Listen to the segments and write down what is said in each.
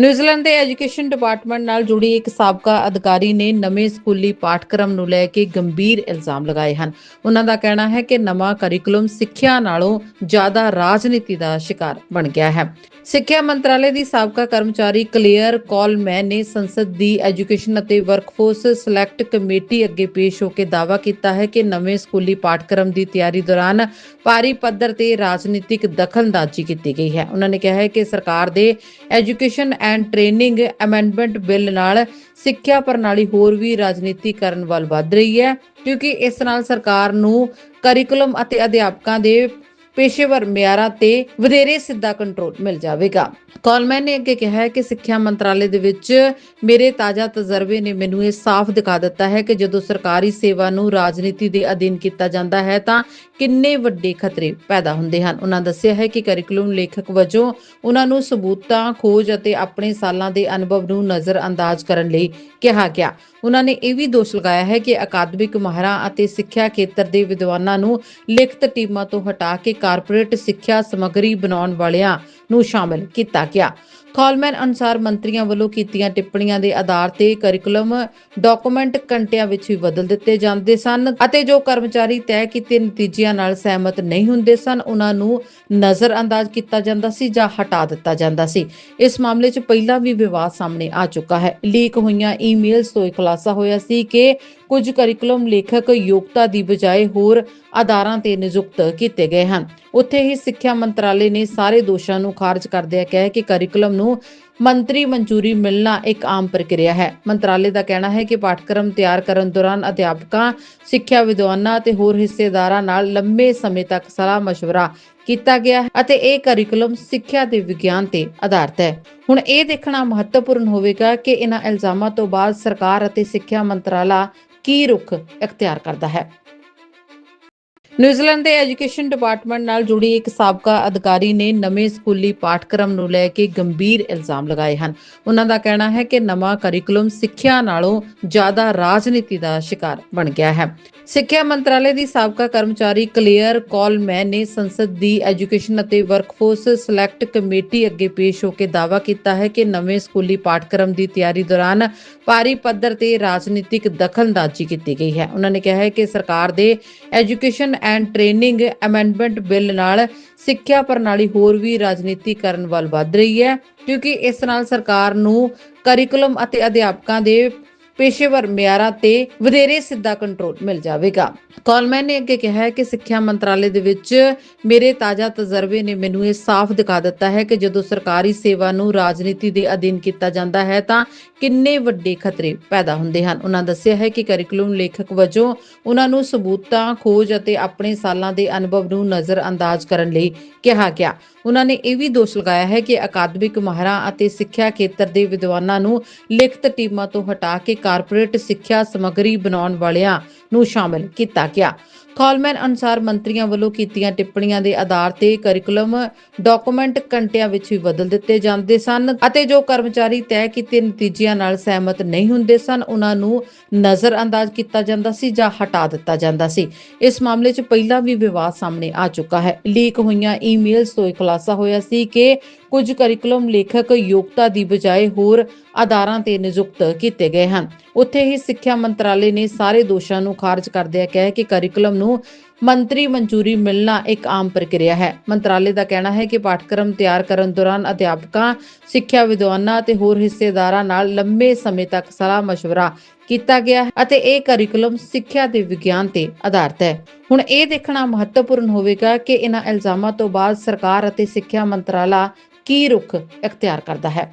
New Zealand ਦੇ education department ਨਾਲ ਜੁੜੀ ਇੱਕ ਸਾਬਕਾ ਅਧਿਕਾਰੀ ਨੇ ਨਵੇਂ ਸਕੂਲੀ ਪਾਠਕ੍ਰਮ ਨੂੰ ਲੈ ਕੇ ਗੰਭੀਰ ਇਲਜ਼ਾਮ ਲਗਾਏ ਹਨ। ਉਹਨਾਂ ਦਾ ਕਹਿਣਾ ਹੈ ਕਿ ਨਵਾਂ ਕਰਿਕੂਲਮ ਸਿੱਖਿਆ ਨਾਲੋਂ ਜ਼ਿਆਦਾ ਰਾਜਨੀਤੀ ਦਾ ਸ਼ਿਕਾਰ ਬਣ ਗਿਆ ਹੈ। ਸਿੱਖਿਆ ਮੰਤਰਾਲੇ ਦੀ ਸਾਬਕਾ ਕਰਮਚਾਰੀ ਕਲੀਅਰ ਕਾਲਮੈਨ ਨੇ ਸੰਸਦ ਦੀ ਐਜੂਕੇਸ਼ਨ ਅਤੇ ਵਰਕਫੋਰਸ ਸਿਲੈਕਟ ਕਮੇਟੀ ਅੱਗੇ ਪੇਸ਼ ਹੋ ਕੇ ਦਾਅਵਾ ਕੀਤਾ ਹੈ ਕਿ ਨਵੇਂ ਸਕੂਲੀ ਪਾਠਕ੍ਰਮ ਦੀ ਤਿਆਰੀ ਦੌਰਾਨ ਭਾਰੀ ਪੱਧਰ ਤੇ ਰਾਜਨੀਤਿਕ ਦਖਲਅੰਦਾਜ਼ੀ ਕੀਤੀ ਗਈ ਹੈ। ਉਹਨਾਂ ਨੇ ਕਿਹਾ ਹੈ ਕਿ ਸਰਕਾਰ ਦੇ education and training amendment bill ਨਾਲ ਸਿੱਖਿਆ ਪ੍ਰਣਾਲੀ ਹੋਰ ਵੀ ਰਾਜਨੀਤੀ ਕਰਨ ਵੱਲ ਵੱਧ ਰਹੀ ਹੈ, ਕਿਉਂਕਿ ਇਸ ਨਾਲ ਸਰਕਾਰ ਨੂੰ ਕਰਿਕੂਲਮ ਅਤੇ ਅਧਿਆਪਕਾਂ ਦੇ ਪੇਸ਼ੇਵਰ ਮਿਆਰਾਂ ਤੇ ਵਧੇਰੇ ਸਿੱਧਾ ਕੰਟਰੋਲ ਮਿਲ ਜਾਵੇਗਾ। ਕਾਲਮੈਨ ਨੇ ਅੱਗੇ ਕਿਹਾ ਹੈ ਕਿ ਸਿੱਖਿਆ ਮੰਤਰਾਲੇ ਦੇ ਵਿੱਚ ਮੇਰੇ ਤਾਜ਼ਾ ਤਜਰਬੇ ਨੇ ਮੈਨੂੰ ਇਹ ਸਾਫ਼ ਦਿਖਾ ਦਿੱਤਾ ਹੈ ਕਿ ਜਦੋਂ ਸਰਕਾਰੀ ਸੇਵਾ ਨੂੰ ਰਾਜਨੀਤੀ ਦੇ ਅਧੀਨ ਕੀਤਾ ਜਾਂਦਾ ਹੈ ਤਾਂ ਕਿੰਨੇ ਵੱਡੇ ਖਤਰੇ ਪੈਦਾ ਹੁੰਦੇ ਹਨ। ਉਹਨਾਂ ਦੱਸਿਆ ਹੈ ਕਿ ਕਰਿਕੂਲਮ ਲੇਖਕ ਵਜੋਂ ਉਹਨਾਂ ਨੂੰ ਸਬੂਤਾਂ, ਖੋਜ ਅਤੇ ਆਪਣੇ ਸਾਲਾਂ ਦੇ ਅਨੁਭਵ ਨੂੰ ਨਜ਼ਰਅੰਦਾਜ਼ ਕਰਨ ਲਈ ਕਿਹਾ ਗਿਆ। ਉਹਨਾਂ ਨੇ ਇਹ ਵੀ ਦੋਸ਼ ਲਗਾਇਆ ਹੈ ਕਿ ਅਕਾਦਮਿਕ ਮਾਹਰਾਂ ਅਤੇ ਸਿੱਖਿਆ ਖੇਤਰ ਦੇ ਵਿਦਵਾਨਾਂ ਨੂੰ ਲਿਖਤ ਟੀਮਾਂ ਤੋਂ ਹਟਾ ਕੇ ਕਾਰਪੋਰੇਟ ਸਿੱਖਿਆ ਸਮੱਗਰੀ ਬਣਾਉਣ ਵਾਲਿਆਂ ਨੂੰ ਸ਼ਾਮਲ ਕੀਤਾ ਗਿਆ। ਕਾਲਮੈਨ ਅਨੁਸਾਰ ਮੰਤਰੀਆਂ ਵੱਲੋਂ ਕੀਤੀਆਂ ਟਿੱਪਣੀਆਂ ਦੇ ਆਧਾਰ ਤੇ ਕਰਿਕੂਲਮ ਡਾਕੂਮੈਂਟ ਘੰਟਿਆਂ ਵਿੱਚ ਹੀ ਬਦਲ ਦਿੱਤੇ ਜਾਂਦੇ ਸਨ ਅਤੇ ਜੋ ਕਰਮਚਾਰੀ ਤੈਅ ਕੀਤੇ ਨਤੀਜਿਆਂ ਨਾਲ ਸਹਿਮਤ ਨਹੀਂ ਹੁੰਦੇ ਸਨ, ਉਹਨਾਂ ਨੂੰ ਨਜ਼ਰਅੰਦਾਜ਼ ਕੀਤਾ ਜਾਂਦਾ ਸੀ ਜਾਂ ਹਟਾ ਦਿੱਤਾ ਜਾਂਦਾ ਸੀ। ਇਸ ਮਾਮਲੇ 'ਚ ਪਹਿਲਾਂ ਵੀ ਵਿਵਾਦ ਸਾਹਮਣੇ ਆ ਚੁੱਕਾ ਹੈ। ਲੀਕ ਹੋਈਆਂ ਈਮੇਲਸ ਤੋਂ ਇਹ ਖੁਲਾਸਾ ਹੋਇਆ ਸੀ ਕਿ ਕੁਝ ਕਰਿਕੂਲਮ ਲੇਖਕ ਯੋਗਤਾ ਦੀ ਬਜਾਏ ਹੋਰ ਆਧਾਰਾਂ ਤੇ ਨਿਯੁਕਤ ਕੀਤੇ ਗਏ ਹਨ। ਉੱਥੇ ਹੀ ਸਿੱਖਿਆ ਮੰਤਰਾਲੇ ਨੇ ਸਾਰੇ ਦੋਸ਼ਾਂ ਨੂੰ ਖਾਰਜ ਕਰਦਿਆਂ ਕਿਹਾ ਕਿ ਕਰਿਕੂਲਮ ਨੂੰ ਮੰਤਰੀ ਮਨਜ਼ੂਰੀ ਮਿਲਣਾ ਇੱਕ ਆਮ ਪ੍ਰਕਿਰਿਆ ਹੈ। ਮੰਤਰਾਲੇ ਦਾ ਕਹਿਣਾ ਹੈ ਕਿ ਪਾਠਕ੍ਰਮ ਤਿਆਰ ਕਰਨ ਦੌਰਾਨ ਅਧਿਆਪਕਾਂ, ਸਿੱਖਿਆ ਵਿਦਵਾਨਾਂ ਅਤੇ ਹੋਰ ਹਿੱਸੇਦਾਰਾਂ ਨਾਲ ਲੰਬੇ ਸਮੇਂ ਤੱਕ ਸਲਾਹ ਮਸ਼ਵਰਾ ਕੀਤਾ ਗਿਆ ਅਤੇ ਇਹ ਕਰਿਕੂਲਮ ਸਿੱਖਿਆ ਦੇ ਵਿਗਿਆਨ ਤੇ ਆਧਾਰਿਤ ਹੈ। ਹੁਣ ਇਹ ਦੇਖਣਾ ਮਹੱਤਵਪੂਰਨ ਹੋਵੇਗਾ ਕਿ ਇਹਨਾਂ ਇਲਜ਼ਾਮਾਂ ਤੋਂ ਬਾਅਦ ਸਰਕਾਰ ਅਤੇ ਸਿੱਖਿਆ ਮੰਤਰਾਲਾ ਕੀ ਰੁਖ ਇਖਤਿਆਰ ਕਰਦਾ ਹੈ? ਨਿਊਜ਼ੀਲੈਂਡ ਦੇ ਐਜੂਕੇਸ਼ਨ ਡਿਪਾਰਟਮੈਂਟ ਨਾਲ ਜੁੜੀ ਇੱਕ ਸਾਬਕਾ ਅਧਿਕਾਰੀ ਨੇ ਨਵੇਂ ਸਕੂਲੀ ਪਾਠਕ੍ਰਮ ਨੂੰ ਲੈ ਕੇ ਗੰਭੀਰ ਇਲਜ਼ਾਮ ਲਗਾਏ ਹਨ। ਉਹਨਾਂ ਦਾ ਕਹਿਣਾ ਹੈ ਕਿ ਨਵਾਂ ਕਰਿਕੂਲਮ ਸਿੱਖਿਆ ਨਾਲੋਂ ਜ਼ਿਆਦਾ ਰਾਜਨੀਤੀ ਦਾ ਸ਼ਿਕਾਰ ਬਣ ਗਿਆ ਹੈ। ਸਿੱਖਿਆ ਮੰਤਰਾਲੇ ਦੀ ਸਾਬਕਾ ਕਰਮਚਾਰੀ ਕਲੀਅਰ ਕਾਲਮੈਨ ਨੇ ਸੰਸਦ ਦੀ ਐਜੂਕੇਸ਼ਨ ਅਤੇ ਵਰਕਫੋਰਸ ਸਿਲੈਕਟ ਕਮੇਟੀ ਅੱਗੇ ਪੇਸ਼ ਹੋ ਕੇ ਦਾਅਵਾ ਕੀਤਾ ਹੈ ਕਿ ਨਵੇਂ ਸਕੂਲੀ ਪਾਠਕ੍ਰਮ ਦੀ ਤਿਆਰੀ ਦੌਰਾਨ ਭਾਰੀ ਪੱਧਰ ਤੇ ਰਾਜਨੀਤਿਕ ਦਖਲਅੰਦਾਜ਼ੀ ਕੀਤੀ ਗਈ ਹੈ। ਉਹਨਾਂ ਨੇ ਕਿਹਾ ਹੈ ਕਿ ਸਰਕਾਰ ਦੇ education and training amendment bill ਨਾਲ ਸਿੱਖਿਆ ਪ੍ਰਣਾਲੀ ਹੋਰ ਵੀ ਰਾਜਨੀਤੀ ਕਰਨ ਵੱਲ ਵੱਧ ਰਹੀ ਹੈ, ਕਿਉਂਕਿ ਇਸ ਨਾਲ ਸਰਕਾਰ ਨੂੰ ਕਰਿਕੂਲਮ ਅਤੇ ਅਧਿਆਪਕਾਂ ਦੇ ਪੇਸ਼ੇਵਰ ਮਿਆਰਾਂ ਤੇ ਵਧੇਰੇ ਸਿੱਧਾ ਕੰਟਰੋਲ ਮਿਲ ਜਾਵੇਗਾ। ਕਾਲਮੈਨ ਨੇ ਅੱਗੇ ਕਿਹਾ ਹੈ ਕਿ ਸਿੱਖਿਆ ਮੰਤਰਾਲੇ ਦੇ ਵਿੱਚ ਮੇਰੇ ਤਾਜ਼ਾ ਤਜਰਬੇ ਨੇ ਮੈਨੂੰ ਇਹ ਸਾਫ਼ ਦਿਖਾ ਦਿੱਤਾ ਹੈ ਕਿ ਜਦੋਂ ਸਰਕਾਰੀ ਸੇਵਾ ਨੂੰ ਰਾਜਨੀਤੀ ਦੇ ਅਧੀਨ ਕੀਤਾ ਜਾਂਦਾ ਹੈ ਤਾਂ ਕਿੰਨੇ ਵੱਡੇ ਖਤਰੇ ਪੈਦਾ ਹੁੰਦੇ ਹਨ। ਉਹਨਾਂ ਦੱਸਿਆ ਹੈ ਕਿ ਕਰਿਕੂਲਮ ਲੇਖਕ ਵਜੋਂ ਉਹਨਾਂ ਨੂੰ ਸਬੂਤਾਂ, ਖੋਜ ਅਤੇ ਆਪਣੇ ਸਾਲਾਂ ਦੇ ਅਨੁਭਵ ਨੂੰ ਨਜ਼ਰ ਅੰਦਾਜ਼ ਕਰਨ ਲਈ ਕਿਹਾ ਗਿਆ। ਉਹਨਾਂ ਨੇ ਇਹ ਵੀ ਦੋਸ਼ ਲਗਾਇਆ ਹੈ ਕਿ ਅਕਾਦਮਿਕ ਮਾਹਰਾਂ ਅਤੇ ਸਿੱਖਿਆ ਖੇਤਰ ਦੇ ਵਿਦਵਾਨਾਂ ਨੂੰ ਲਿਖਤ ਟੀਮਾਂ ਤੋਂ ਹਟਾ ਕੇ ਕਾਰਪੋਰੇਟ ਸਿੱਖਿਆ ਸਮੱਗਰੀ ਬਣਾਉਣ ਵਾਲਿਆਂ ਨੂੰ ਸ਼ਾਮਲ ਕੀਤਾ ਗਿਆ। ਕਾਲਮੈਨ ਅਨੁਸਾਰ ਮੰਤਰੀਆਂ ਵੱਲੋਂ ਕੀਤੀਆਂ ਟਿੱਪਣੀਆਂ ਦੇ ਆਧਾਰ ਤੇ ਕਰਿਕੂਲਮ ਡਾਕੂਮੈਂਟ ਘੰਟਿਆਂ ਵਿੱਚ ਹੀ ਬਦਲ ਦਿੱਤੇ ਜਾਂਦੇ ਸਨ ਅਤੇ ਜੋ ਕਰਮਚਾਰੀ ਤੈਅ ਕੀਤੇ ਨਤੀਜਿਆਂ ਨਾਲ ਸਹਿਮਤ ਨਹੀਂ ਹੁੰਦੇ ਸਨ, ਉਹਨਾਂ ਨੂੰ ਨਜ਼ਰਅੰਦਾਜ਼ ਕੀਤਾ ਜਾਂਦਾ ਸੀ ਜਾਂ ਹਟਾ ਦਿੱਤਾ ਜਾਂਦਾ ਸੀ। ਇਸ ਮਾਮਲੇ 'ਚ ਪਹਿਲਾਂ ਵੀ ਵਿਵਾਦ ਸਾਹਮਣੇ ਆ ਚੁੱਕਾ ਹੈ। ਲੀਕ ਹੋਈਆਂ ਈਮੇਲਸ ਤੋਂ ਇਹ ਖੁਲਾਸਾ ਹੋਇਆ ਸੀ ਕਿ ਕੁਝ ਕਰਿਕੂਲਮ ਲੇਖਕ ਯੋਗਤਾ ਦੀ ਬਜਾਏ ਹੋਰ ਆਧਾਰਾਂ ਤੇ ਨਿਯੁਕਤ ਕੀਤੇ ਗਏ ਹਨ ਉੱਥੇ ਹੀ ਸਿੱਖਿਆ ਮੰਤਰਾਲੇ ਨੇ ਸਾਰੇ ਦੋਸ਼ਾਂ ਨੂੰ ਖਾਰਜ ਕਰਦਿਆਂ ਕਿਹਾ ਹੈ ਕਿ ਕਰਿਕੂਲਮ ਨੂੰ ਮੰਤਰੀ ਮਨਜ਼ੂਰੀ ਮਿਲਣਾ ਇੱਕ ਆਮ ਪ੍ਰਕਿਰਿਆ ਹੈ ਮੰਤਰਾਲੇ ਦਾ ਕਹਿਣਾ ਹੈ ਕਿ ਪਾਠਕ੍ਰਮ ਤਿਆਰ ਕਰਨ ਦੌਰਾਨ ਅਧਿਆਪਕਾਂ ਸਿੱਖਿਆ ਵਿਦਵਾਨਾਂ ਅਤੇ ਹੋਰ ਹਿੱਸੇਦਾਰਾਂ ਨਾਲ ਲੰਬੇ ਸਮੇਂ ਤੱਕ ਸਲਾਹ مشورہ ਕੀਤਾ ਗਿਆ ਹੈ ਅਤੇ ਇਹ ਕਰਿਕੂਲਮ ਸਿੱਖਿਆ ਦੇ ਵਿਗਿਆਨ ਤੇ ਆਧਾਰਿਤ ਹੈ। ਹੁਣ ਇਹ ਦੇਖਣਾ ਮਹੱਤਵਪੂਰਨ ਹੋਵੇਗਾ ਕਿ ਇਹਨਾਂ ਇਲਜ਼ਾਮਾਂ ਤੋਂ ਬਾਅਦ ਸਰਕਾਰ ਅਤੇ ਸਿੱਖਿਆ ਮੰਤਰਾਲਾ ਕੀ ਰੁਖ ਇਖਤਿਆਰ ਕਰਦਾ ਹੈ।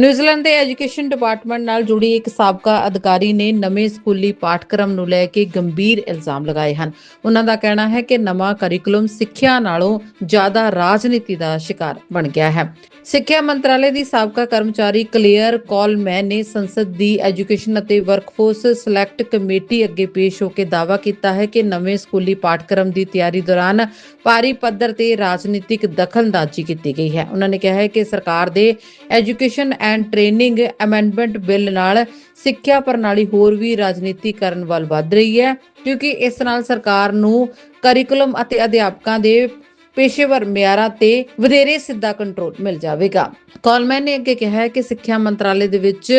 ਨਿਊਜ਼ੀਲੈਂਡ ਦੇ ਐਜੂਕੇਸ਼ਨ ਡਿਪਾਰਟਮੈਂਟ ਨਾਲ ਜੁੜੀ ਇੱਕ ਸਾਬਕਾ ਅਧਿਕਾਰੀ ਨੇ ਨਵੇਂ ਸਕੂਲੀ ਪਾਠਕ੍ਰਮ ਨੂੰ ਲੈ ਕੇ ਗੰਭੀਰ ਇਲਜ਼ਾਮ ਲਗਾਏ ਹਨ। ਉਹਨਾਂ ਦਾ ਕਹਿਣਾ ਹੈ ਕਿ ਨਵਾਂ ਕਰਿਕੂਲਮ ਸਿੱਖਿਆ ਨਾਲੋਂ ਜ਼ਿਆਦਾ ਰਾਜਨੀਤੀ ਦਾ ਸ਼ਿਕਾਰ ਬਣ ਗਿਆ ਹੈ। ਸਿੱਖਿਆ ਮੰਤਰਾਲੇ ਦੀ ਸਾਬਕਾ ਕਰਮਚਾਰੀ ਕਲੀਅਰ ਕਾਲਮੈਨ ਨੇ ਸੰਸਦ ਦੀ ਐਜੂਕੇਸ਼ਨ ਅਤੇ ਵਰਕਫੋਰਸ ਸਿਲੈਕਟ ਕਮੇਟੀ ਅੱਗੇ ਪੇਸ਼ ਹੋ ਕੇ ਦਾਅਵਾ ਕੀਤਾ ਹੈ ਕਿ ਨਵੇਂ ਸਕੂਲੀ ਪਾਠਕ੍ਰਮ ਦੀ ਤਿਆਰੀ ਦੌਰਾਨ ਭਾਰੀ ਪੱਧਰ ਤੇ ਰਾਜਨੀਤਿਕ ਦਖਲਅੰਦਾਜ਼ੀ ਕੀਤੀ ਗਈ ਹੈ। ਉਹਨਾਂ ਨੇ ਕਿਹਾ ਹੈ ਕਿ ਸਰਕਾਰ ਦੇ education and training amendment bill ਨਾਲ ਸਿੱਖਿਆ ਪ੍ਰਣਾਲੀ ਹੋਰ ਵੀ ਰਾਜਨੀਤੀ ਕਰਨ ਵੱਲ ਵੱਧ ਰਹੀ ਹੈ, ਕਿਉਂਕਿ ਇਸ ਨਾਲ ਸਰਕਾਰ ਨੂੰ ਕਰਿਕੂਲਮ ਅਤੇ ਅਧਿਆਪਕਾਂ ਦੇ ਪੇਸ਼ੇਵਰ ਮਿਆਰਾਂ ਤੇ ਵਧੇਰੇ ਸਿੱਧਾ ਕੰਟਰੋਲ ਮਿਲ ਜਾਵੇਗਾ। ਕਾਲਮੈਨ ਨੇ ਅੱਗੇ ਕਿਹਾ ਕਿ ਸਿੱਖਿਆ ਮੰਤਰਾਲੇ ਦੇ ਵਿੱਚ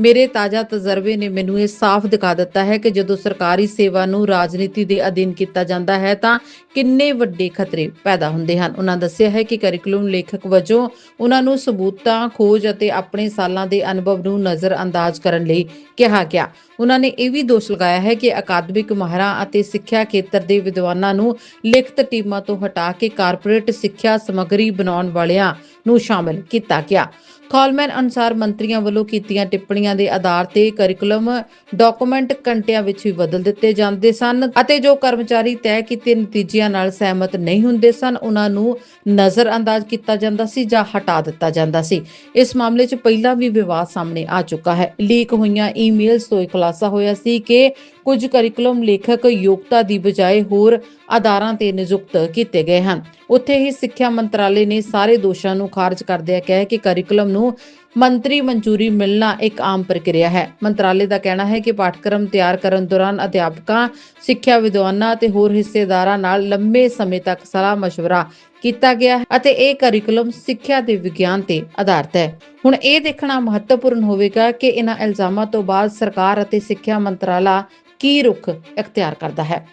ਮੇਰੇ ਤਾਜ਼ਾ ਤਜਰਬੇ ਨੇ ਮੈਨੂੰ ਇਹ ਸਾਫ਼ ਦਿਖਾ ਦਿੱਤਾ ਹੈ ਕਿ ਜਦੋਂ ਸਰਕਾਰੀ ਸੇਵਾ ਨੂੰ ਰਾਜਨੀਤੀ ਦੇ ਅਧੀਨ ਕੀਤਾ ਜਾਂਦਾ ਹੈ ਤਾਂ ਕਿੰਨੇ ਵੱਡੇ ਖਤਰੇ ਪੈਦਾ ਹੁੰਦੇ ਹਨ। ਉਹਨਾਂ ਦੱਸਿਆ ਹੈ ਕਿ ਕਰਿਕੂਲਮ ਲੇਖਕ ਵਜੋਂ ਉਹਨਾਂ ਨੂੰ ਸਬੂਤਾਂ, ਖੋਜ ਅਤੇ ਆਪਣੇ ਸਾਲਾਂ ਦੇ ਅਨੁਭਵ ਨੂੰ ਨਜ਼ਰਅੰਦਾਜ਼ ਕਰਨ ਲਈ ਕਿਹਾ ਗਿਆ। ਉਹਨਾਂ ਨੇ ਇਹ ਵੀ ਦੋਸ਼ ਲਗਾਇਆ ਹੈ ਕਿ ਅਕਾਦਮਿਕ ਮਾਹਰਾਂ ਅਤੇ ਸਿੱਖਿਆ ਖੇਤਰ ਦੇ ਵਿਦਵਾਨਾਂ ਨੂੰ ਲਿਖਤ ਟੀਮਾਂ ਤੋਂ ਹਟਾ ਕੇ ਕਾਰਪੋਰੇਟ ਸਿੱਖਿਆ ਸਮੱਗਰੀ ਬਣਾਉਣ ਵਾਲਿਆਂ ਨੂੰ ਸ਼ਾਮਲ ਕੀਤਾ ਗਿਆ। ਕਾਲਮੈਨ ਅਨੁਸਾਰ ਮੰਤਰੀਆਂ ਵੱਲੋਂ ਕੀਤੀਆਂ ਟਿੱਪਣੀਆਂ ਦੇ ਆਧਾਰ ਤੇ ਕਰਿਕੂਲਮ ਡਾਕੂਮੈਂਟ ਘੰਟਿਆਂ ਵਿੱਚ ਹੀ ਬਦਲ ਦਿੱਤੇ ਜਾਂਦੇ ਸਨ ਅਤੇ ਜੋ ਕਰਮਚਾਰੀ ਤੈਅ ਕੀਤੇ ਨਤੀਜਿਆਂ ਨਾਲ ਸਹਿਮਤ ਨਹੀਂ ਹੁੰਦੇ ਸਨ, ਉਹਨਾਂ ਨੂੰ ਨਜ਼ਰਅੰਦਾਜ਼ ਕੀਤਾ ਜਾਂਦਾ ਸੀ ਜਾਂ ਹਟਾ ਦਿੱਤਾ ਜਾਂਦਾ ਸੀ। ਇਸ ਮਾਮਲੇ 'ਚ ਪਹਿਲਾਂ ਵੀ ਵਿਵਾਦ ਸਾਹਮਣੇ ਆ ਚੁੱਕਾ ਹੈ। ਲੀਕ ਹੋਈਆਂ ਈਮੇਲਸ ਤੋਂ ਇਹ ਖੁਲਾਸਾ ਹੋਇਆ ਸੀ ਕਿ ਕੁਝ ਕਰਿਕੂਲਮ ਲੇਖਕ ਯੋਗਤਾ ਦੀ ਬਜਾਏ ਹੋਰ ਆਧਾਰਾਂ ਤੇ ਨਿਯੁਕਤ ਕੀਤੇ ਗਏ ਹਨ ਉੱਥੇ ਹੀ ਸਿੱਖਿਆ ਮੰਤਰਾਲੇ ਨੇ ਸਾਰੇ ਦੋਸ਼ਾਂ ਨੂੰ ਖਾਰਜ ਕਰਦਿਆਂ ਕਿਹਾ ਹੈ ਕਿ ਕਰਿਕੂਲਮ ਨੂੰ ਮੰਤਰੀ ਮਨਜ਼ੂਰੀ ਮਿਲਣਾ ਇੱਕ ਆਮ ਪ੍ਰਕਿਰਿਆ ਹੈ ਮੰਤਰਾਲੇ ਦਾ ਕਹਿਣਾ ਹੈ ਕਿ ਪਾਠਕ੍ਰਮ ਤਿਆਰ ਕਰਨ ਦੌਰਾਨ ਅਧਿਆਪਕਾਂ ਸਿੱਖਿਆ ਵਿਦਵਾਨਾਂ ਅਤੇ ਹੋਰ ਹਿੱਸੇਦਾਰਾਂ ਨਾਲ ਲੰਬੇ ਸਮੇਂ ਤੱਕ ਸਲਾਹ مشورہ ਕੀਤਾ ਗਿਆ ਹੈ ਅਤੇ ਇਹ ਕਰਿਕੂਲਮ ਸਿੱਖਿਆ ਦੇ ਵਿਗਿਆਨ ਤੇ ਆਧਾਰਿਤ ਹੈ। ਹੁਣ ਇਹ ਦੇਖਣਾ ਮਹੱਤਵਪੂਰਨ ਹੋਵੇਗਾ ਕਿ ਇਹਨਾਂ ਇਲਜ਼ਾਮਾਂ ਤੋਂ ਬਾਅਦ ਸਰਕਾਰ ਅਤੇ ਸਿੱਖਿਆ ਮੰਤਰਾਲਾ ਕੀ ਰੁਖ ਇਖਤਿਆਰ ਕਰਦਾ ਹੈ।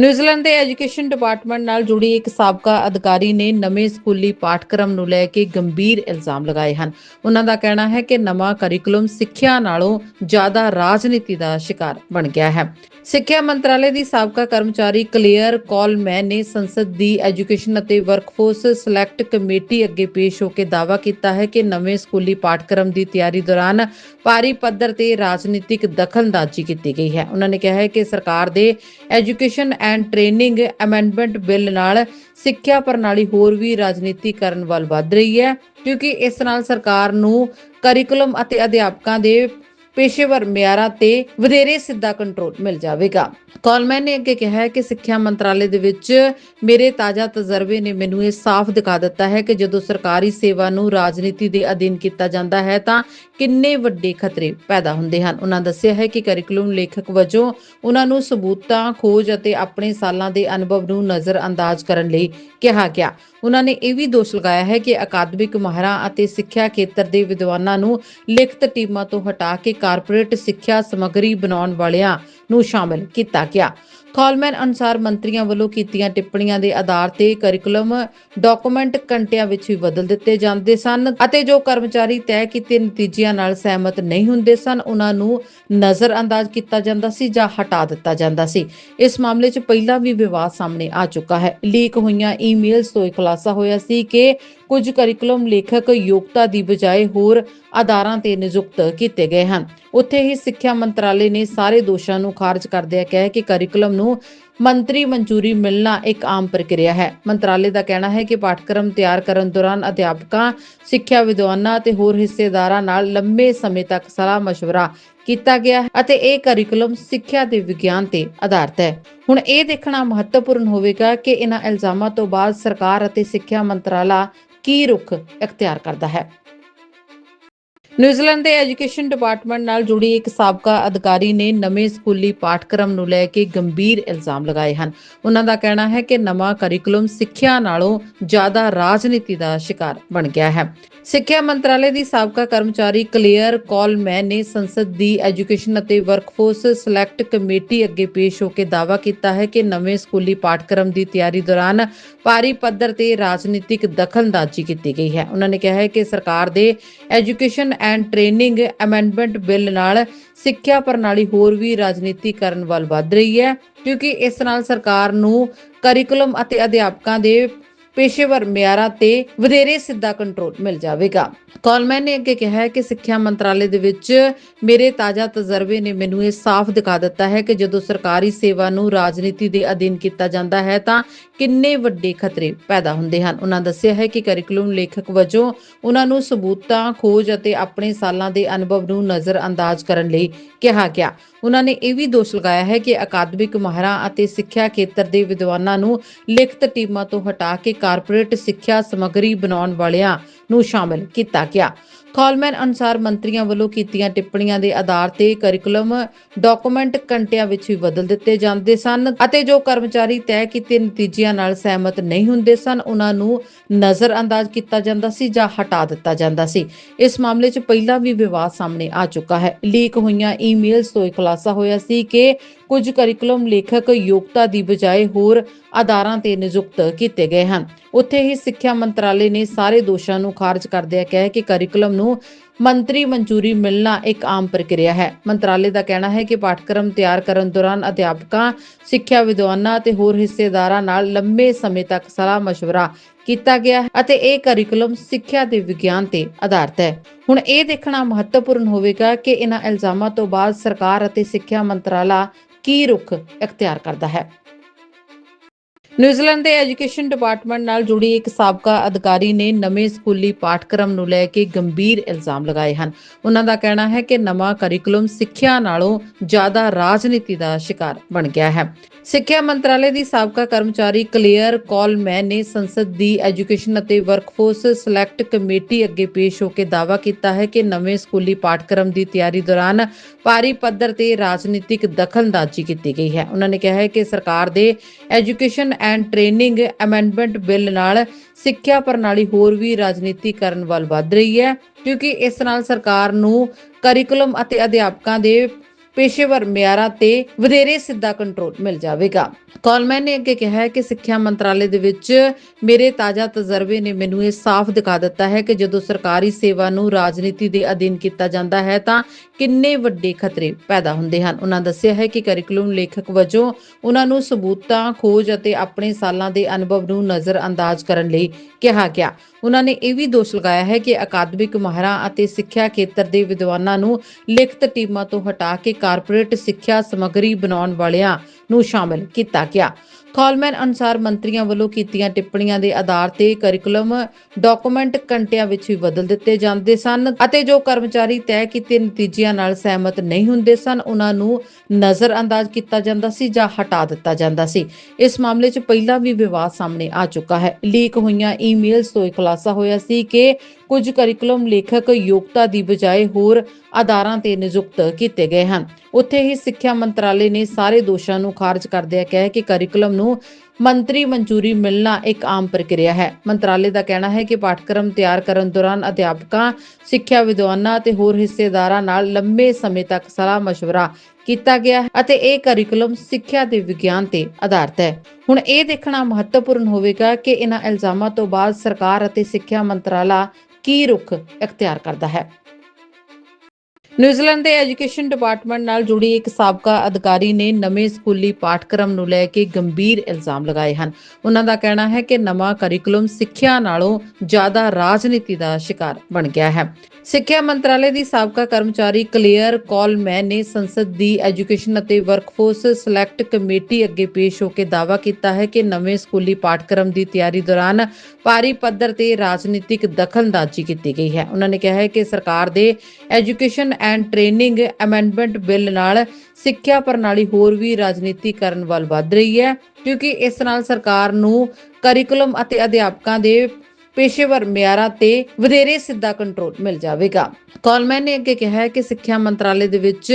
ਨਿਊਜ਼ੀਲੈਂਡ ਦੇ ਐਜੂਕੇਸ਼ਨ ਡਿਪਾਰਟਮੈਂਟ ਨਾਲ ਜੁੜੀ ਇੱਕ ਸਾਬਕਾ ਅਧਿਕਾਰੀ ਨੇ ਨਵੇਂ ਸਕੂਲੀ ਪਾਠਕ੍ਰਮ ਨੂੰ ਲੈ ਕੇ ਗੰਭੀਰ ਇਲਜ਼ਾਮ ਲਗਾਏ ਹਨ। ਉਹਨਾਂ ਦਾ ਕਹਿਣਾ ਹੈ ਕਿ ਨਵਾਂ ਕਰਿਕੂਲਮ ਸਿੱਖਿਆ ਨਾਲੋਂ ਜ਼ਿਆਦਾ ਰਾਜਨੀਤੀ ਦਾ ਸ਼ਿਕਾਰ ਬਣ ਗਿਆ ਹੈ। ਸਿੱਖਿਆ ਮੰਤਰਾਲੇ ਦੀ ਸਾਬਕਾ ਕਰਮਚਾਰੀ ਕਲੀਅਰ ਕਾਲਮੈਨ ਨੇ ਸੰਸਦ ਦੀ ਐਜੂਕੇਸ਼ਨ ਅਤੇ ਵਰਕਫੋਰਸ ਸਿਲੈਕਟ ਕਮੇਟੀ ਅੱਗੇ ਪੇਸ਼ ਹੋ ਕੇ ਦਾਅਵਾ ਕੀਤਾ ਹੈ ਕਿ ਨਵੇਂ ਸਕੂਲੀ ਪਾਠਕ੍ਰਮ ਦੀ ਤਿਆਰੀ ਦੌਰਾਨ ਭਾਰੀ ਪੱਧਰ ਤੇ ਰਾਜਨੀਤਿਕ ਦਖਲਅੰਦਾਜ਼ੀ ਕੀਤੀ ਗਈ ਹੈ। ਉਹਨਾਂ ਨੇ ਕਿਹਾ ਹੈ ਕਿ ਸਰਕਾਰ ਦੇ education and training amendment bill ਨਾਲ ਸਿੱਖਿਆ ਪ੍ਰਣਾਲੀ ਹੋਰ ਵੀ ਰਾਜਨੀਤੀ ਕਰਨ ਵੱਲ ਵੱਧ ਰਹੀ ਹੈ, ਕਿਉਂਕਿ ਇਸ ਨਾਲ ਸਰਕਾਰ ਨੂੰ ਕਰਿਕੂਲਮ ਅਤੇ ਅਧਿਆਪਕਾਂ ਦੇ ਪੇਸ਼ੇਵਰ ਮਿਆਰਾਂ ਤੇ ਵਧੇਰੇ ਸਿੱਧਾ ਕੰਟਰੋਲ ਮਿਲ ਜਾਵੇਗਾ। ਕਾਲਮੈਨ ਨੇ ਅੱਗੇ ਕਿਹਾ ਹੈ ਕਿ ਸਿੱਖਿਆ ਮੰਤਰਾਲੇ ਦੇ ਵਿੱਚ ਮੇਰੇ ਤਾਜ਼ਾ ਤਜਰਬੇ ਨੇ ਮੈਨੂੰ ਇਹ ਸਾਫ਼ ਦਿਖਾ ਦਿੱਤਾ ਹੈ ਕਿ ਜਦੋਂ ਸਰਕਾਰੀ ਸੇਵਾ ਨੂੰ ਰਾਜਨੀਤੀ ਦੇ ਅਧੀਨ ਕੀਤਾ ਜਾਂਦਾ ਹੈ ਤਾਂ ਕਿੰਨੇ ਵੱਡੇ ਖਤਰੇ ਪੈਦਾ ਹੁੰਦੇ ਹਨ। ਉਹਨਾਂ ਦੱਸਿਆ ਹੈ ਕਿ ਕਰਿਕੂਲਮ ਲੇਖਕ ਵਜੋਂ ਉਹਨਾਂ ਨੂੰ ਸਬੂਤਾਂ, ਖੋਜ ਅਤੇ ਆਪਣੇ ਸਾਲਾਂ ਦੇ ਅਨੁਭਵ ਨੂੰ ਨਜ਼ਰਅੰਦਾਜ਼ ਕਰਨ ਲਈ ਕਿਹਾ ਗਿਆ। ਉਹਨਾਂ ਨੇ ਇਹ ਵੀ ਦੋਸ਼ ਲਗਾਇਆ ਹੈ ਕਿ ਅਕਾਦਮਿਕ ਮਾਹਰਾਂ ਅਤੇ ਸਿੱਖਿਆ ਖੇਤਰ ਦੇ ਵਿਦਵਾਨਾਂ ਨੂੰ ਲਿਖਤ ਟੀਮਾਂ ਤੋਂ ਹਟਾ ਕੇ ਕਾਰਪੋਰੇਟ ਸਿੱਖਿਆ ਸਮੱਗਰੀ ਬਣਾਉਣ ਵਾਲਿਆਂ ਨੂੰ ਸ਼ਾਮਲ ਕੀਤਾ ਗਿਆ। ਕਾਲਮੈਨ ਅਨੁਸਾਰ ਮੰਤਰੀਆਂ ਵੱਲੋਂ ਕੀਤੀਆਂ ਟਿੱਪਣੀਆਂ ਦੇ ਆਧਾਰ ਤੇ ਕਰਿਕੂਲਮ ਡਾਕੂਮੈਂਟ ਘੰਟਿਆਂ ਵਿੱਚ ਹੀ ਬਦਲ ਦਿੱਤੇ ਜਾਂਦੇ ਸਨ ਅਤੇ ਜੋ ਕਰਮਚਾਰੀ ਤੈਅ ਕੀਤੇ ਨਤੀਜਿਆਂ ਨਾਲ ਸਹਿਮਤ ਨਹੀਂ ਹੁੰਦੇ ਸਨ, ਉਹਨਾਂ ਨੂੰ ਨਜ਼ਰਅੰਦਾਜ਼ ਕੀਤਾ ਜਾਂਦਾ ਸੀ ਜਾਂ ਹਟਾ ਦਿੱਤਾ ਜਾਂਦਾ ਸੀ। ਇਸ ਮਾਮਲੇ 'ਚ ਪਹਿਲਾਂ ਵੀ ਵਿਵਾਦ ਸਾਹਮਣੇ ਆ ਚੁੱਕਾ ਹੈ। ਲੀਕ ਹੋਈਆਂ ਈਮੇਲਸ ਤੋਂ ਇਹ ਖੁਲਾਸਾ ਹੋਇਆ ਸੀ ਕਿ ਕੁਝ ਕਰਿਕੂਲਮ ਲੇਖਕ ਯੋਗਤਾ ਦੀ ਬਜਾਏ ਹੋਰ ਆਧਾਰਾਂ ਤੇ ਨਿਯੁਕਤ ਕੀਤੇ ਗਏ ਹਨ। ਉੱਥੇ ਹੀ ਸਿੱਖਿਆ ਮੰਤਰਾਲੇ ਨੇ ਸਾਰੇ ਦੋਸ਼ਾਂ ਨੂੰ ਖਾਰਜ ਕਰਦਿਆਂ ਕਿਹਾ ਕਿ ਕਰਿਕੂਲਮ ਨੂੰ ਮੰਤਰੀ ਮਨਜ਼ੂਰੀ ਮਿਲਣਾ ਇੱਕ ਆਮ ਪ੍ਰਕਿਰਿਆ ਹੈ। ਮੰਤਰਾਲੇ ਦਾ ਕਹਿਣਾ ਹੈ ਕਿ ਪਾਠਕ੍ਰਮ ਤਿਆਰ ਕਰਨ ਦੌਰਾਨ ਅਧਿਆਪਕਾਂ, ਸਿੱਖਿਆ ਵਿਦਵਾਨਾਂ ਅਤੇ ਹੋਰ ਹਿੱਸੇਦਾਰਾਂ ਨਾਲ ਲੰਬੇ ਸਮੇਂ ਤੱਕ ਸਲਾਹ مشਵਰਾ ਕੀਤਾ ਗਿਆ ਅਤੇ ਇਹ ਕਰਿਕੂਲਮ ਸਿੱਖਿਆ ਦੇ ਵਿਗਿਆਨ ਤੇ ਆਧਾਰਿਤ ਹੈ। ਹੁਣ ਇਹ ਦੇਖਣਾ ਮਹੱਤਵਪੂਰਨ ਹੋਵੇਗਾ ਕਿ ਇਹਨਾਂ ਇਲਜ਼ਾਮਾਂ ਤੋਂ ਬਾਅਦ ਸਰਕਾਰ ਅਤੇ ਸਿੱਖਿਆ ਮੰਤਰਾਲਾ ਕੀ ਰੁਖ ਇਖਤਿਆਰ ਕਰਦਾ ਹੈ। ਨਿਊਜ਼ੀਲੈਂਡ ਦੇ ਐਜੂਕੇਸ਼ਨ ਡਿਪਾਰਟਮੈਂਟ ਨਾਲ ਜੁੜੀ ਇੱਕ ਸਾਬਕਾ ਅਧਿਕਾਰੀ ਨੇ ਨਵੇਂ ਸਕੂਲੀ ਪਾਠਕ੍ਰਮ ਨੂੰ ਲੈ ਕੇ ਗੰਭੀਰ ਇਲਜ਼ਾਮ ਲਗਾਏ ਹਨ। ਉਹਨਾਂ ਦਾ ਕਹਿਣਾ ਹੈ ਕਿ ਨਵਾਂ ਕਰਿਕੂਲਮ ਸਿੱਖਿਆ ਨਾਲੋਂ ਜ਼ਿਆਦਾ ਰਾਜਨੀਤੀ ਦਾ ਸ਼ਿਕਾਰ ਬਣ ਗਿਆ ਹੈ। ਸਿੱਖਿਆ ਮੰਤਰਾਲੇ ਦੀ ਸਾਬਕਾ ਕਰਮਚਾਰੀ ਕਲੀਅਰ ਕਾਲਮੈਨ ਨੇ ਸੰਸਦ ਦੀ ਐਜੂਕੇਸ਼ਨ ਅਤੇ ਵਰਕਫੋਰਸ ਸਿਲੈਕਟ ਕਮੇਟੀ ਅੱਗੇ ਪੇਸ਼ ਹੋ ਕੇ ਦਾਅਵਾ ਕੀਤਾ ਹੈ ਕਿ ਨਵੇਂ ਸਕੂਲੀ ਪਾਠਕ੍ਰਮ ਦੀ ਤਿਆਰੀ ਦੌਰਾਨ ਭਾਰੀ ਪੱਧਰ ਤੇ ਰਾਜਨੀਤਿਕ ਦਖਲਅੰਦਾਜ਼ੀ ਕੀਤੀ ਗਈ ਹੈ। ਉਹਨਾਂ ਨੇ ਕਿਹਾ ਹੈ ਕਿ ਸਰਕਾਰ ਦੇ education and training amendment bill ਨਾਲ ਸਿੱਖਿਆ ਪ੍ਰਣਾਲੀ ਹੋਰ ਵੀ ਰਾਜਨੀਤੀ ਕਰਨ ਵੱਲ ਵੱਧ ਰਹੀ ਹੈ, ਕਿਉਂਕਿ ਇਸ ਨਾਲ ਸਰਕਾਰ ਨੂੰ ਕਰਿਕੂਲਮ ਅਤੇ ਅਧਿਆਪਕਾਂ ਦੇ ਪੇਸ਼ੇਵਰ ਮਿਆਰਾਂ ਤੇ ਵਧੇਰੇ ਸਿੱਧਾ ਕੰਟਰੋਲ ਮਿਲ ਜਾਵੇਗਾ। ਕਾਲਮੈਨ ਨੇ ਅੱਗੇ ਕਿਹਾ ਹੈ ਕਿ ਸਿੱਖਿਆ ਮੰਤਰਾਲੇ ਦੇ ਵਿੱਚ ਮੇਰੇ ਤਾਜ਼ਾ ਤਜਰਬੇ ਨੇ ਮੈਨੂੰ ਇਹ ਸਾਫ਼ ਦਿਖਾ ਦਿੱਤਾ ਹੈ ਕਿ ਜਦੋਂ ਸਰਕਾਰੀ ਸੇਵਾ ਨੂੰ ਰਾਜਨੀਤੀ ਦੇ ਅਧੀਨ ਕੀਤਾ ਜਾਂਦਾ ਹੈ ਤਾਂ ਕਿੰਨੇ ਵੱਡੇ ਖਤਰੇ ਪੈਦਾ ਹੁੰਦੇ ਹਨ। ਉਹਨਾਂ ਦੱਸਿਆ ਹੈ ਕਿ ਕਰਿਕੂਲਮ ਲੇਖਕ ਵਜੋਂ ਉਹਨਾਂ ਨੂੰ ਸਬੂਤਾਂ, ਖੋਜ ਅਤੇ ਆਪਣੇ ਸਾਲਾਂ ਦੇ ਅਨੁਭਵ ਨੂੰ ਨਜ਼ਰ ਅੰਦਾਜ਼ ਕਰਨ ਲਈ ਕਿਹਾ ਗਿਆ। ਉਹਨਾਂ ਨੇ ਇਹ ਵੀ ਦੋਸ਼ ਲਗਾਇਆ ਹੈ ਕਿ ਅਕਾਦਮਿਕ ਮਾਹਰਾਂ ਅਤੇ ਸਿੱਖਿਆ ਖੇਤਰ ਦੇ ਵਿਦਵਾਨਾਂ ਨੂੰ ਲਿਖਤ ਟੀਮਾਂ ਤੋਂ ਹਟਾ ਕੇ ਕਾਰਪੋਰੇਟ ਸਿੱਖਿਆ ਸਮੱਗਰੀ ਬਣਾਉਣ ਵਾਲਿਆਂ ਨੂੰ ਸ਼ਾਮਲ ਕੀਤਾ ਗਿਆ। ਕਾਲਮੈਨ ਅਨੁਸਾਰ ਮੰਤਰੀਆਂ ਵੱਲੋਂ ਕੀਤੀਆਂ ਟਿੱਪਣੀਆਂ ਦੇ ਆਧਾਰ ਤੇ ਕਰਿਕੂਲਮ ਡਾਕੂਮੈਂਟ ਘੰਟਿਆਂ ਵਿੱਚ ਹੀ ਬਦਲ ਦਿੱਤੇ ਜਾਂਦੇ ਸਨ ਅਤੇ ਜੋ ਕਰਮਚਾਰੀ ਤੈਅ ਕੀਤੇ ਨਤੀਜਿਆਂ ਨਾਲ ਸਹਿਮਤ ਨਹੀਂ ਹੁੰਦੇ ਸਨ, ਉਹਨਾਂ ਨੂੰ ਨਜ਼ਰਅੰਦਾਜ਼ ਕੀਤਾ ਜਾਂਦਾ ਸੀ ਜਾਂ ਹਟਾ ਦਿੱਤਾ ਜਾਂਦਾ ਸੀ। ਇਸ ਮਾਮਲੇ 'ਚ ਪਹਿਲਾਂ ਵੀ ਵਿਵਾਦ ਸਾਹਮਣੇ ਆ ਚੁੱਕਾ ਹੈ। ਲੀਕ ਹੋਈਆਂ ਈਮੇਲਸ ਤੋਂ ਇਹ ਖੁਲਾਸਾ ਹੋਇਆ ਸੀ ਕਿ ਕੁਝ ਕਰਿਕੂਲਮ ਲੇਖਕ ਯੋਗਤਾ ਦੀ ਬਜਾਏ ਹੋਰ ਆਧਾਰਾਂ ਤੇ ਨਿਯੁਕਤ ਕੀਤੇ ਗਏ ਹਨ ਉੱਥੇ ਹੀ ਸਿੱਖਿਆ ਮੰਤਰਾਲੇ ਨੇ ਸਾਰੇ ਦੋਸ਼ਾਂ ਨੂੰ ਖਾਰਜ ਕਰਦਿਆਂ ਕਿਹਾ ਹੈ ਕਿ ਕਰਿਕੂਲਮ ਨੂੰ ਮੰਤਰੀ ਮਨਜ਼ੂਰੀ ਮਿਲਣਾ ਇੱਕ ਆਮ ਪ੍ਰਕਿਰਿਆ ਹੈ ਮੰਤਰਾਲੇ ਦਾ ਕਹਿਣਾ ਹੈ ਕਿ ਪਾਠਕ੍ਰਮ ਤਿਆਰ ਕਰਨ ਦੌਰਾਨ ਅਧਿਆਪਕਾਂ ਸਿੱਖਿਆ ਵਿਦਵਾਨਾਂ ਅਤੇ ਹੋਰ ਹਿੱਸੇਦਾਰਾਂ ਨਾਲ ਲੰਬੇ ਸਮੇਂ ਤੱਕ ਸਲਾਹ مشورہ ਕੀਤਾ ਗਿਆ ਹੈ ਅਤੇ ਇਹ ਕਰਿਕੂਲਮ ਸਿੱਖਿਆ ਦੇ ਵਿਗਿਆਨ ਤੇ ਆਧਾਰਿਤ ਹੈ। ਹੁਣ ਇਹ ਦੇਖਣਾ ਮਹੱਤਵਪੂਰਨ ਹੋਵੇਗਾ ਕਿ ਇਹਨਾਂ ਇਲਜ਼ਾਮਾਂ ਤੋਂ ਬਾਅਦ ਸਰਕਾਰ ਅਤੇ ਸਿੱਖਿਆ ਮੰਤਰਾਲਾ ਕੀ ਰੁਖ ਇਖਤਿਆਰ ਕਰਦਾ ਹੈ। ਨਿਊਜ਼ੀਲੈਂਡ ਦੇ ਐਜੂਕੇਸ਼ਨ ਡਿਪਾਰਟਮੈਂਟ ਨਾਲ ਜੁੜੀ ਇੱਕ ਸਾਬਕਾ ਅਧਿਕਾਰੀ ਨੇ ਨਵੇਂ ਸਕੂਲੀ ਪਾਠਕ੍ਰਮ ਨੂੰ ਲੈ ਕੇ ਗੰਭੀਰ ਇਲਜ਼ਾਮ ਲਗਾਏ ਹਨ। ਉਹਨਾਂ ਦਾ ਕਹਿਣਾ ਹੈ ਕਿ ਨਵਾਂ ਕਰਿਕੂਲਮ ਸਿੱਖਿਆ ਨਾਲੋਂ ਜ਼ਿਆਦਾ ਰਾਜਨੀਤੀ ਦਾ ਸ਼ਿਕਾਰ ਬਣ ਗਿਆ ਹੈ। ਸਿੱਖਿਆ ਮੰਤਰਾਲੇ ਦੀ ਸਾਬਕਾ ਕਰਮਚਾਰੀ ਕਲੀਅਰ ਕਾਲਮੈਨ ਨੇ ਸੰਸਦ ਦੀ ਐਜੂਕੇਸ਼ਨ ਅਤੇ ਵਰਕਫੋਰਸ ਸਿਲੈਕਟ ਕਮੇਟੀ ਅੱਗੇ ਪੇਸ਼ ਹੋ ਕੇ ਦਾਅਵਾ ਕੀਤਾ ਹੈ ਕਿ ਨਵੇਂ ਸਕੂਲੀ ਪਾਠਕ੍ਰਮ ਦੀ ਤਿਆਰੀ ਦੌਰਾਨ ਭਾਰੀ ਪੱਧਰ ਤੇ ਰਾਜਨੀਤਿਕ ਦਖਲਅੰਦਾਜ਼ੀ ਕੀਤੀ ਗਈ ਹੈ। ਉਹਨਾਂ ਨੇ ਕਿਹਾ ਹੈ ਕਿ ਸਰਕਾਰ ਦੇ education and training amendment bill ਨਾਲ ਸਿੱਖਿਆ ਪ੍ਰਣਾਲੀ ਹੋਰ ਵੀ ਰਾਜਨੀਤੀ ਕਰਨ ਵੱਲ ਵੱਧ ਰਹੀ ਹੈ, ਕਿਉਂਕਿ ਇਸ ਨਾਲ ਸਰਕਾਰ ਨੂੰ ਕਰਿਕੂਲਮ ਅਤੇ ਅਧਿਆਪਕਾਂ ਦੇ ਪੇਸ਼ੇਵਰ ਮਿਆਰਾਂ ਤੇ ਵਧੇਰੇ ਸਿੱਧਾ ਕੰਟਰੋਲ ਮਿਲ ਜਾਵੇਗਾ। ਕਾਲਮੈਨ ਨੇ ਅੱਗੇ ਕਿਹਾ ਹੈ ਕਿ ਸਿੱਖਿਆ ਮੰਤਰਾਲੇ ਦੇ ਵਿੱਚ ਮੇਰੇ ਤਾਜ਼ਾ ਤਜਰਬੇ ਨੇ ਮੈਨੂੰ ਇਹ ਸਾਫ਼ ਦਿਖਾ ਦਿੱਤਾ ਹੈ ਕਿ ਜਦੋਂ ਸਰਕਾਰੀ ਸੇਵਾ ਨੂੰ ਰਾਜਨੀਤੀ ਦੇ ਅਧੀਨ ਕੀਤਾ ਜਾਂਦਾ ਹੈ ਤਾਂ ਕਿੰਨੇ ਵੱਡੇ ਖਤਰੇ ਪੈਦਾ ਹੁੰਦੇ ਹਨ। ਉਹਨਾਂ ਦੱਸਿਆ ਹੈ ਕਿ ਕਰਿਕੂਲਮ ਲੇਖਕ ਵਜੋਂ ਉਹਨਾਂ ਨੂੰ ਸਬੂਤਾਂ, ਖੋਜ ਅਤੇ ਆਪਣੇ ਸਾਲਾਂ ਦੇ ਅਨੁਭਵ ਨੂੰ ਨਜ਼ਰਅੰਦਾਜ਼ ਕਰਨ ਲਈ ਕਿਹਾ ਗਿਆ। ਉਹਨਾਂ ਨੇ ਇਹ ਵੀ ਦੋਸ਼ ਲਗਾਇਆ ਹੈ ਕਿ ਅਕਾਦਮਿਕ ਮਾਹਰਾਂ ਅਤੇ ਸਿੱਖਿਆ ਖੇਤਰ ਦੇ ਵਿਦਵਾਨਾਂ ਨੂੰ ਲਿਖਤ ਟੀਮਾਂ ਤੋਂ ਹਟਾ ਕੇ ਕਾਰਪੋਰੇਟ ਸਿੱਖਿਆ ਸਮੱਗਰੀ ਬਣਾਉਣ ਵਾਲਿਆਂ ਨੂੰ ਸ਼ਾਮਲ ਕੀਤਾ ਗਿਆ। ਕਾਲਮੈਨ ਅਨੁਸਾਰ ਮੰਤਰੀਆਂ ਵੱਲੋਂ ਕੀਤੀਆਂ ਟਿੱਪਣੀਆਂ ਦੇ ਆਧਾਰ ਤੇ ਕਰਿਕੂਲਮ ਡਾਕੂਮੈਂਟ ਘੰਟਿਆਂ ਵਿੱਚ ਹੀ ਬਦਲ ਦਿੱਤੇ ਜਾਂਦੇ ਸਨ ਅਤੇ ਜੋ ਕਰਮਚਾਰੀ ਤੈਅ ਕੀਤੇ ਨਤੀਜਿਆਂ ਨਾਲ ਸਹਿਮਤ ਨਹੀਂ ਹੁੰਦੇ ਸਨ, ਉਹਨਾਂ ਨੂੰ ਨਜ਼ਰਅੰਦਾਜ਼ ਕੀਤਾ ਜਾਂਦਾ ਸੀ ਜਾਂ ਹਟਾ ਦਿੱਤਾ ਜਾਂਦਾ ਸੀ। ਇਸ ਮਾਮਲੇ 'ਚ ਪਹਿਲਾਂ ਵੀ ਵਿਵਾਦ ਸਾਹਮਣੇ ਆ ਚੁੱਕਾ ਹੈ। ਲੀਕ ਹੋਈਆਂ ਈਮੇਲਸ ਤੋਂ ਇਹ ਖੁਲਾਸਾ ਹੋਇਆ ਸੀ ਕਿ ਕੁਝ ਕਰਿਕੂਲਮ ਲੇਖਕ ਯੋਗਤਾ ਦੀ ਬਜਾਏ ਹੋਰ ਆਧਾਰਾਂ ਤੇ ਨਿਯੁਕਤ ਕੀਤੇ ਗਏ ਹਨ। ਉੱਥੇ ਹੀ ਸਿੱਖਿਆ ਮੰਤਰਾਲੇ ਨੇ ਸਾਰੇ ਦੋਸ਼ਾਂ ਨੂੰ ਖਾਰਜ ਕਰਦਿਆਂ ਕਿਹਾ ਕਿ ਕਰਿਕੂਲਮ ਨੂੰ ਮੰਤਰੀ ਮਨਜ਼ੂਰੀ ਮਿਲਣਾ ਇੱਕ ਆਮ ਪ੍ਰਕਿਰਿਆ ਹੈ। ਮੰਤਰਾਲੇ ਦਾ ਕਹਿਣਾ ਹੈ ਕਿ ਪਾਠਕ੍ਰਮ ਤਿਆਰ ਕਰਨ ਦੌਰਾਨ ਅਧਿਆਪਕਾਂ, ਸਿੱਖਿਆ ਵਿਦਵਾਨਾਂ ਅਤੇ ਹੋਰ ਹਿੱਸੇਦਾਰਾਂ ਨਾਲ ਲੰਬੇ ਸਮੇਂ ਤੱਕ ਸਲਾਹ ਮਸ਼ਵਰਾ ਕੀਤਾ ਗਿਆ ਹੈ ਅਤੇ ਇਹ ਕਰਿਕੂਲਮ ਸਿੱਖਿਆ ਦੇ ਵਿਗਿਆਨ ਤੇ ਆਧਾਰਿਤ ਹੈ। ਹੁਣ ਇਹ ਦੇਖਣਾ ਮਹੱਤਵਪੂਰਨ ਹੋਵੇਗਾ ਕਿ ਇਹਨਾਂ ਇਲਜ਼ਾਮਾਂ ਤੋਂ ਬਾਅਦ ਸਰਕਾਰ ਅਤੇ ਸਿੱਖਿਆ ਮੰਤਰਾਲਾ ਕੀ ਰੁਖ ਇਖਤਿਆਰ ਕਰਦਾ ਹੈ। ਨਿਊਜ਼ੀਲੈਂਡ ਦੇ ਐਜੂਕੇਸ਼ਨ ਡਿਪਾਰਟਮੈਂਟ ਨਾਲ ਜੁੜੀ ਇੱਕ ਸਾਬਕਾ ਅਧਿਕਾਰੀ ਨੇ ਨਵੇਂ ਸਕੂਲੀ ਪਾਠਕ੍ਰਮ ਨੂੰ ਲੈ ਕੇ ਗੰਭੀਰ ਇਲਜ਼ਾਮ ਲਗਾਏ ਹਨ। ਉਹਨਾਂ ਦਾ ਕਹਿਣਾ ਹੈ ਕਿ ਨਵਾਂ ਕਰਿਕੂਲਮ ਸਿੱਖਿਆ ਨਾਲੋਂ ਜ਼ਿਆਦਾ ਰਾਜਨੀਤੀ ਦਾ ਸ਼ਿਕਾਰ ਬਣ ਗਿਆ ਹੈ। ਸਿੱਖਿਆ ਮੰਤਰਾਲੇ ਦੀ ਸਾਬਕਾ ਕਰਮਚਾਰੀ ਕਲੀਅਰ ਕਾਲਮੈਨ ਨੇ ਸੰਸਦ ਦੀ ਐਜੂਕੇਸ਼ਨ ਅਤੇ ਵਰਕਫੋਰਸ ਸਿਲੈਕਟ ਕਮੇਟੀ ਅੱਗੇ ਪੇਸ਼ ਹੋ ਕੇ ਦਾਅਵਾ ਕੀਤਾ ਹੈ ਕਿ ਨਵੇਂ ਸਕੂਲੀ ਪਾਠਕ੍ਰਮ ਦੀ ਤਿਆਰੀ ਦੌਰਾਨ ਭਾਰੀ ਪੱਧਰ ਤੇ ਰਾਜਨੀਤਿਕ ਦਖਲਅੰਦਾਜ਼ੀ ਕੀਤੀ ਗਈ ਹੈ। ਉਹਨਾਂ ਨੇ ਕਿਹਾ ਹੈ ਕਿ ਸਰਕਾਰ ਦੇ education and training amendment bill ਨਾਲ ਸਿੱਖਿਆ ਪ੍ਰਣਾਲੀ ਹੋਰ ਵੀ ਰਾਜਨੀਤੀ ਕਰਨ ਵੱਲ ਵੱਧ ਰਹੀ ਹੈ, ਕਿਉਂਕਿ ਇਸ ਨਾਲ ਸਰਕਾਰ ਨੂੰ ਕਰਿਕੂਲਮ ਅਤੇ ਅਧਿਆਪਕਾਂ ਦੇ ਪੇਸ਼ੇਵਰ ਮਿਆਰਾਂ ਤੇ ਵਧੇਰੇ ਸਿੱਧਾ ਕੰਟਰੋਲ ਮਿਲ ਜਾਵੇਗਾ। ਕਾਲਮੈਨ ਨੇ ਅੱਗੇ ਕਿਹਾ ਕਿ ਸਿੱਖਿਆ ਮੰਤਰਾਲੇ ਦੇ ਵਿੱਚ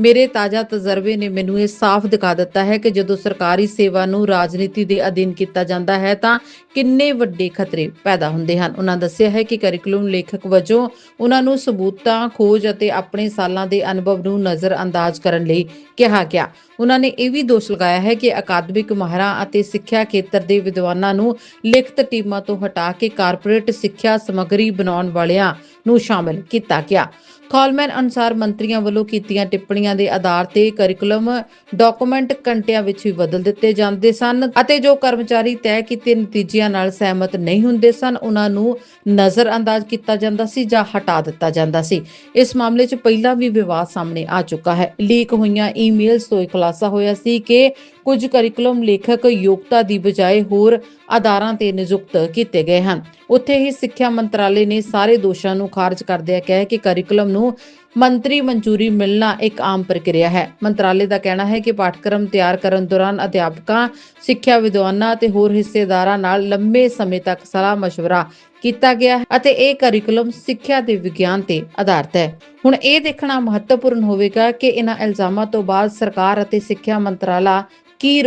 ਮੇਰੇ ਤਾਜ਼ਾ ਤਜਰਬੇ ਨੇ ਮੈਨੂੰ ਇਹ ਸਾਫ਼ ਦਿਖਾ ਦਿੱਤਾ ਹੈ ਕਿ ਜਦੋਂ ਸਰਕਾਰੀ ਸੇਵਾ ਨੂੰ ਰਾਜਨੀਤੀ ਦੇ ਅਧੀਨ ਕੀਤਾ ਜਾਂਦਾ ਹੈ ਤਾਂ ਕਿੰਨੇ ਵੱਡੇ ਖਤਰੇ ਪੈਦਾ ਹੁੰਦੇ ਹਨ। ਉਹਨਾਂ ਦੱਸਿਆ ਹੈ ਕਿ ਕਰਿਕੂਲਮ ਲੇਖਕ ਵਜੋਂ ਉਹਨਾਂ ਨੂੰ ਸਬੂਤਾਂ, ਖੋਜ ਅਤੇ ਆਪਣੇ ਸਾਲਾਂ ਦੇ ਅਨੁਭਵ ਨੂੰ ਨਜ਼ਰ ਅੰਦਾਜ਼ ਕਰਨ ਲਈ ਕਿਹਾ ਗਿਆ। ਉਹਨਾਂ ਨੇ ਇਹ ਵੀ ਦੋਸ਼ ਲਗਾਇਆ ਹੈ ਕਿ ਅਕਾਦਮਿਕ ਮਾਹਰਾਂ ਅਤੇ ਸਿੱਖਿਆ ਖੇਤਰ ਦੇ ਵਿਦਵਾਨਾਂ ਨੂੰ ਲਿਖਤ ਟੀਮਾਂ ਤੋਂ ਹਟਾ ਕੇ ਕਾਰਪੋਰੇਟ ਸਿੱਖਿਆ ਸਮੱਗਰੀ ਬਣਾਉਣ ਵਾਲਿਆਂ ਨੂੰ ਸ਼ਾਮਲ ਕੀਤਾ ਗਿਆ। ਕਾਲਮੈਨ ਅਨੁਸਾਰ ਮੰਤਰੀਆਂ ਵੱਲੋਂ ਕੀਤੀਆਂ ਟਿੱਪਣੀਆਂ ਦੇ ਆਧਾਰ ਤੇ ਕਰਿਕੂਲਮ ਡਾਕੂਮੈਂਟ ਘੰਟਿਆਂ ਵਿੱਚ ਹੀ ਬਦਲ ਦਿੱਤੇ ਜਾਂਦੇ ਸਨ ਅਤੇ ਜੋ ਕਰਮਚਾਰੀ ਤੈਅ ਕੀਤੇ ਨਤੀਜਿਆਂ ਨਾਲ ਸਹਿਮਤ ਨਹੀਂ ਹੁੰਦੇ ਸਨ, ਉਹਨਾਂ ਨੂੰ ਨਜ਼ਰਅੰਦਾਜ਼ ਕੀਤਾ ਜਾਂਦਾ ਸੀ ਜਾਂ ਹਟਾ ਦਿੱਤਾ ਜਾਂਦਾ ਸੀ। ਇਸ ਮਾਮਲੇ 'ਚ ਪਹਿਲਾਂ ਵੀ ਵਿਵਾਦ ਸਾਹਮਣੇ ਆ ਚੁੱਕਾ ਹੈ। ਲੀਕ ਹੋਈਆਂ ਈਮੇਲਸ ਤੋਂ ਇਹ ਖੁਲਾਸਾ ਹੋਇਆ ਸੀ ਕਿ ਕੁਝ ਕਰਿਕੂਲਮ ਲੇਖਕ ਯੋਗਤਾ ਦੀ ਬਜਾਏ ਹੋਰ ਆਧਾਰਾਂ ਤੇ ਨਿਯੁਕਤ ਕੀਤੇ ਗਏ ਹਨ। ਉੱਥੇ ਹੀ ਸਿੱਖਿਆ ਮੰਤਰਾਲੇ ਨੇ ਸਾਰੇ ਦੋਸ਼ਾਂ ਨੂੰ ਖਾਰਜ ਕਰਦਿਆਂ ਕਿਹਾ ਕਿ ਕਰਿਕੂਲਮ ਨੂੰ ਮੰਤਰੀ ਮਨਜ਼ੂਰੀ ਮਿਲਣਾ ਇੱਕ ਆਮ ਪ੍ਰਕਿਰਿਆ ਹੈ। ਮੰਤਰਾਲੇ ਦਾ ਕਹਿਣਾ ਹੈ ਕਿ ਪਾਠਕ੍ਰਮ ਤਿਆਰ ਕਰਨ ਦੌਰਾਨ ਅਧਿਆਪਕਾਂ, ਸਿੱਖਿਆ ਵਿਦਵਾਨਾਂ ਅਤੇ ਹੋਰ ਹਿੱਸੇਦਾਰਾਂ ਨਾਲ ਲੰਬੇ ਸਮੇਂ ਤੱਕ ਸਲਾਹ مشਵਰਾ ਕੀਤਾ ਗਿਆ ਅਤੇ ਇਹ ਕਰਿਕੂਲਮ ਸਿੱਖਿਆ ਦੇ ਵਿਗਿਆਨ ਤੇ ਆਧਾਰਿਤ ਹੈ। ਹੁਣ ਇਹ ਦੇਖਣਾ ਮਹੱਤਵਪੂਰਨ ਹੋਵੇਗਾ ਕਿ ਇਹਨਾਂ ਇਲਜ਼ਾਮਾਂ ਤੋਂ ਬਾਅਦ ਸਰਕਾਰ ਅਤੇ ਸਿੱਖਿਆ ਮੰਤਰਾਲਾ ਕੀ ਰੁਖ